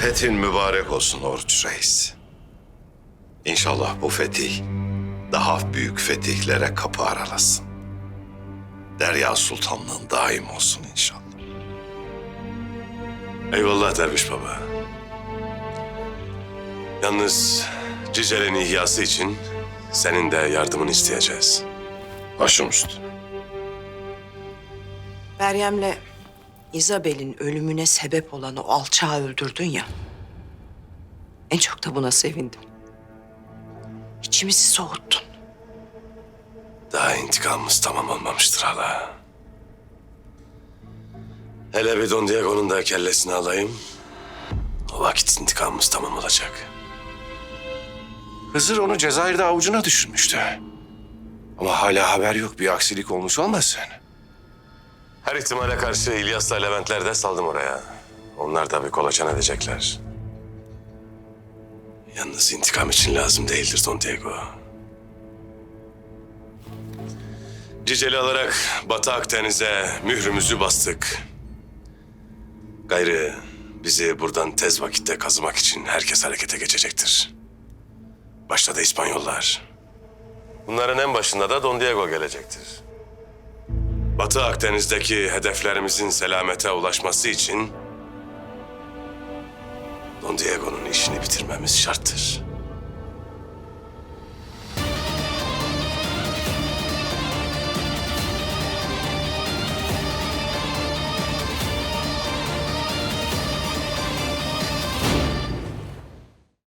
Fethin mübarek olsun Oruç Reis. İnşallah bu fetih daha büyük fetihlere kapı aralasın. Derya Sultanlığın daim olsun inşallah. Eyvallah Derviş Baba. Yalnız Cicele'nin ihyası için senin de yardımını isteyeceğiz. Başım üstüne. Meryem'le İzabel'in ölümüne sebep olan o alçağı öldürdün ya. En çok da buna sevindim. İçimizi soğuttun. Daha intikamımız tamam olmamıştır hala. Hele bir Don Diego'nun da kellesini alayım. O vakit intikamımız tamam olacak. Hızır onu Cezayir'de avucuna düşürmüştü. Ama hala haber yok. Bir aksilik olmuş olmasın? Her ihtimale karşı İlyas'la Leventler de saldım oraya. Onlar da bir kolaçan edecekler. Yalnız intikam için lazım değildir Don Diego. Ciceli alarak Batı Akdeniz'e mührümüzü bastık. Gayrı bizi buradan tez vakitte kazımak için herkes harekete geçecektir. Başta da İspanyollar. Bunların en başında da Don Diego gelecektir. Batı Akdeniz'deki hedeflerimizin selamete ulaşması için Don Diego'nun işini bitirmemiz şarttır.